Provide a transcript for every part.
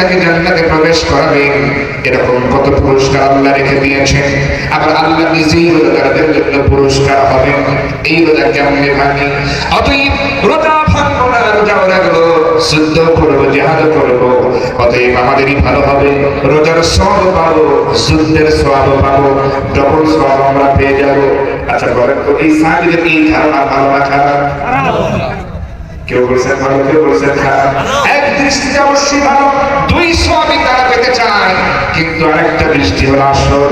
তাকে জান্নাতে প্রবেশ করাবেন এরকম কত পুরস্কার আল্লাহ রেখে দিয়েছেন। আবার আল্লাহ নিজেই রোজাদারদের জন্য পুরস্কার হবেন এই রোজা কেমনে ভাঙি? অতএব রোজা ভাঙবো না রোজাও রাখব শুদ্ধ করব জেহাদ করব। অতএব আমাদেরই ভালো হবে রোজার সব পাবো যুদ্ধের সব পাবো ডবল সব আমরা পেয়ে যাব। আচ্ছা বলেন তো এই সাহাবিদের এই ধারণা ভালো না খারাপ। কেউ বলছেন ভালো কেউ বলছেন খারাপ। এক দৃষ্টিতে অবশ্যই ভালো দুই সবই তারা পেতে চায় কিন্তু আরেকটা হলো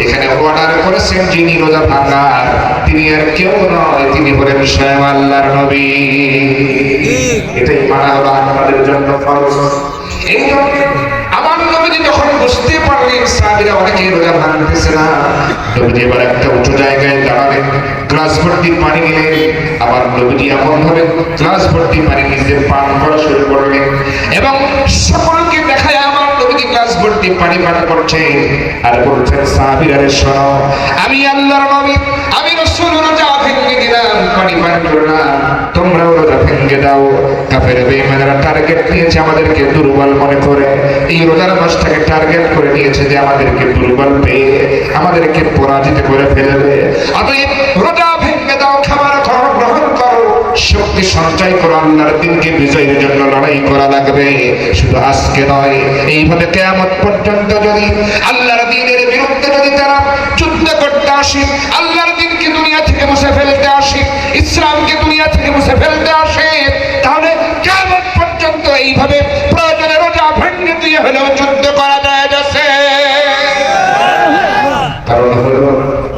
এখানে অর্ডার করেছেন যিনি রোজা ভাঙার তিনি আর কেউ নয়, তিনি হলেন স্বয়ং আল্লাহর নবী। এটাই মানা হলো আমাদের জন্য ফরজ। এই একটা উঁচু জায়গায় শুরু করলেন। এবং নবীজি ভর্তি পানি পান আর বলছেন, সাহাবীরা রে শোনো, আমি আল্লাহর নবী, আমি রসুল রোজা ভেঙে দিলাম পানি পান করলাম। তোমরাও রোজা দাও। কাফের টার্গেট নিয়েছে আমাদেরকে দুর্বল মনে করে। এই রোজার মাসটাকে টার্গেট করে নিয়েছে যে আমাদেরকে দুর্বল পেয়ে, আমাদেরকে পরাজিত করে ফেলবে। অতএব আজকে নয়, এইভাবে কেয়ামত পর্যন্ত যদি আল্লাহর দিনের বিরুদ্ধে যদি তারা যুদ্ধ করতে আসে, আল্লাহর দিনকে দুনিয়া থেকে মুছে ফেলতে আসে, ইসলামকে দুনিয়া থেকে মুছে ফেলতে আসে, তাহলে কেমন পর্যন্ত এইভাবে প্রয়োজনে রোজা ভেঙে দিয়ে হলেও যুদ্ধ করা যায় যাচ্ছে। কারণ হলো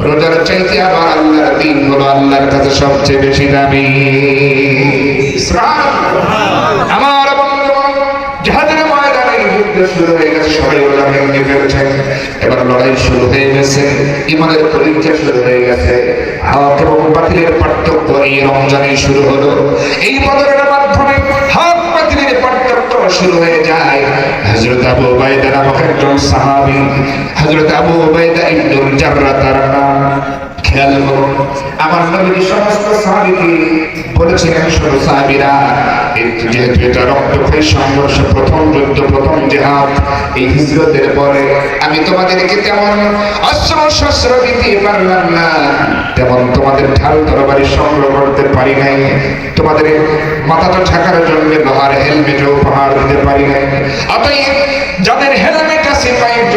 রোজার চাইতে আবার আল্লাহর দিন হলো আল্লাহর কাছে সবচেয়ে বেশি দামি। আমার শুরু হলো এই বদলের মাধ্যমে হক বাতিলের পার্থক্য শুরু হয়ে যায় হযরত আবু উবাইদা নামক একজন সাহাবী হযরত আবু উবাইদা ইবনুল জাররাহ তার নাম খেয়াল করুন আমার নবী সমস্ত সাহাবীকে বলেছিলেন শুধু সাহাবীরা যেহেতু না। তেমন তোমাদের ঢাল তরবারি সংগ্রহ করতে পারি নাই। তোমাদের মাথাটা ঢাকার জন্য লোহার হেলমেটও উপহার দিতে পারি নাই। অতএব যাদের হেলমেট আছে কয়েকজন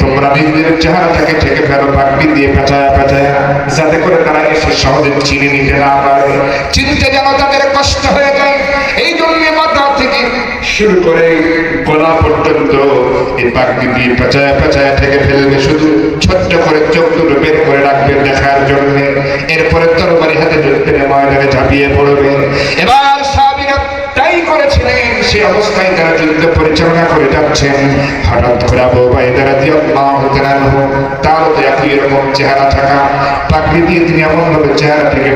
তোমরা নিজেদের চেহারাটাকে ঠেকে ফেলো দিয়ে পেঁচায় পেঁচায়, যাতে করে তারা এসে সহজে চিনে নিতে না পারে। চিনতে যেন তাদের কষ্ট হয়ে যায়, এই জন্য মাথা থেকে শুরু করে গলা পর্যন্ত এই পাগড়ি দিয়ে পেঁচায় পেঁচায় ঠেকে ফেলবে, শুধু ছোট্ট করে চোখ দুটো বের করে রাখবে দেখার জন্য। এরপরে তরবারি হাতে যুদ্ধের ময়দানে ঝাঁপিয়ে পড়বে এবার সাহাবীরা তাই করেছিলেন সে অবস্থায় তারা যুদ্ধ পরিচালনা করে যাচ্ছেন। হঠাৎ করে বাইদা রাদিয়াল্লাহু তাআলা তার তো একই রকম চেহারা থাকা প্রাকৃতিক দিয়ে তিনি এমন ভাবে চেহারা থেকে